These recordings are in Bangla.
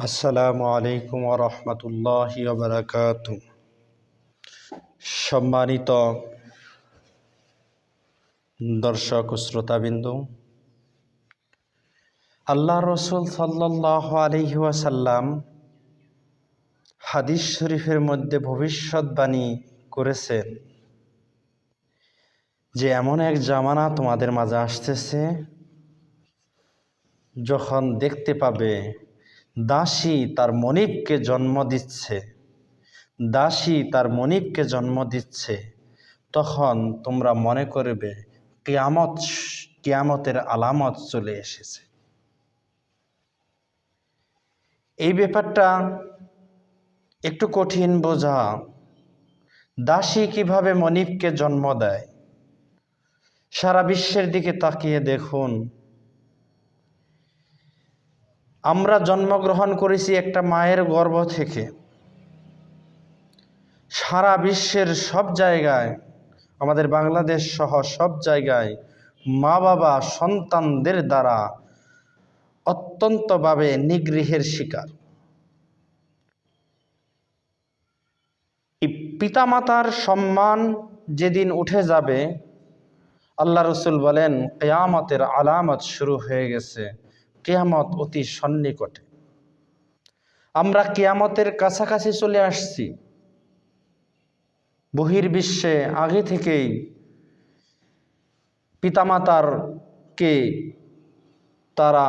আসসালামু আলাইকুম রহমতুল্লাহ বারাকাত সম্মানিত দর্শক শ্রোতাবিন্দু আল্লাহ রসুল সাল্লাহ আলহি ওয়াসাল্লাম হাদিস শরীফের মধ্যে ভবিষ্যৎবাণী করেছেন যে এমন এক জামানা তোমাদের মাঝে আসতেছে, যখন দেখতে পাবে দাসী তার মনিবকে জন্ম দিচ্ছে। দাসী তার মনিবকে জন্ম দিচ্ছে। তখন তোমরা মনে করবে, কেয়ামত কেয়ামতের আলামত চলে এসেছে। এই ব্যাপারটা একটু কঠিন বোঝা। দাসী কীভাবে মনিবকে জন্ম দেয়? সারা বিশ্বের দিকে তাকিয়ে দেখুন। আমরা জন্মগ্রহণ করেছি একটা মায়ের গর্ভ থেকে। সারা বিশ্বের সব জায়গায়, আমাদের বাংলাদেশ সহ সব জায়গায় মা বাবা সন্তানদের দ্বারা অত্যন্তভাবে নিগৃহের শিকার। পিতামাতার সম্মান যেদিন উঠে যাবে, আল্লাহ রসুল বলেন, কেয়ামতের আলামত শুরু হয়ে গেছে। কেয়ামত অতি সন্নিকটে। আমরা কেয়ামতের কাছাকাছি চলে আসছি। বহির্বিশ্বে আগে থেকেই পিতামাতারকে তারা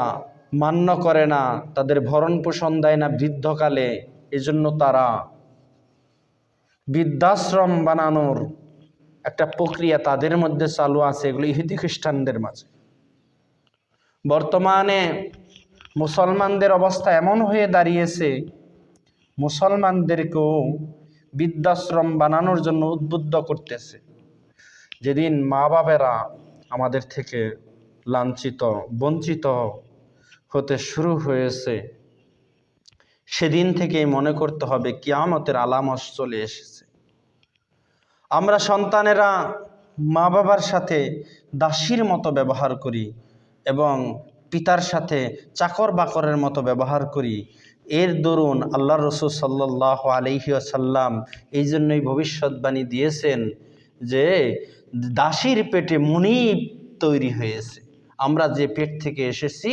মান্য করে না, তাদের ভরণ পোষণ দেয় না বৃদ্ধকালে, এজন্য তারা বৃদ্ধাশ্রম বানানোর একটা প্রক্রিয়া তাদের মধ্যে চালু আছে, এগুলো ইহুদি খ্রিস্টানদের মাঝে। বর্তমানে মুসলমানদের অবস্থা এমন হয়ে দাঁড়িয়েছে, মুসলমানদেরকেও বৃদ্ধাশ্রম বানানোর জন্য উদ্বুদ্ধ করতেছে। যেদিন মা বাবেরা আমাদের থেকে লাঞ্ছিত, বঞ্চিত হতে শুরু হয়েছে, সেদিন থেকেই মনে করতে হবে কিয়ামতের আলামস চলে এসেছে। আমরা সন্তানেরা মা বাবার সাথে দাসীর মতো ব্যবহার করি এবং পিতার সাথে চাকর বাকরের মতো ব্যবহার করি। এর দরুন আল্লাহ রসুল সাল্লাহ আলহিসাল্লাম এই জন্যই ভবিষ্যৎবাণী দিয়েছেন যে দাসীর পেটে মুনিব তৈরি হয়েছে। আমরা যে পেট থেকে এসেছি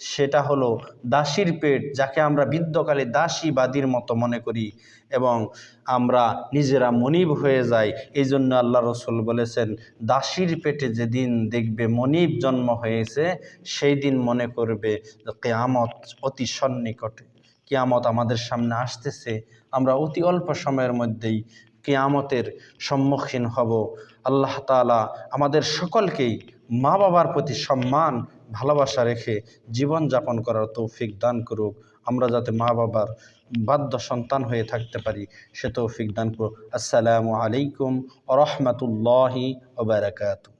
সেটা হলো দাসীর পেট, যাকে আমরা বৃদ্ধকালে দাসী বাদীর মতো মনে করি এবং আমরা নিজেরা মনিব হয়ে যাই। এই জন্য আল্লাহ রসুল বলেছেন, দাসীর পেটে যেদিন দেখবে মনিব জন্ম হয়েছে সেই দিন মনে করবে কেয়ামত অতি সন্নিকটে। কেয়ামত আমাদের সামনে আসতেছে, আমরা অতি অল্প সময়ের মধ্যেই কেয়ামতের সম্মুখীন হব। আল্লাহ তালা আমাদের সকলকেই মা বাবার প্রতি সম্মান ভালোবাসা রেখে জীবন যাপন করার তৌফিক দান করুক। আমরা যাতে মা বাবার বাধ্য সন্তান হয়ে থাকতে পারি, সে তৌফিক দান করুক। আসসালামু আলাইকুম রহমতুল্লাহি ওবরাকাতু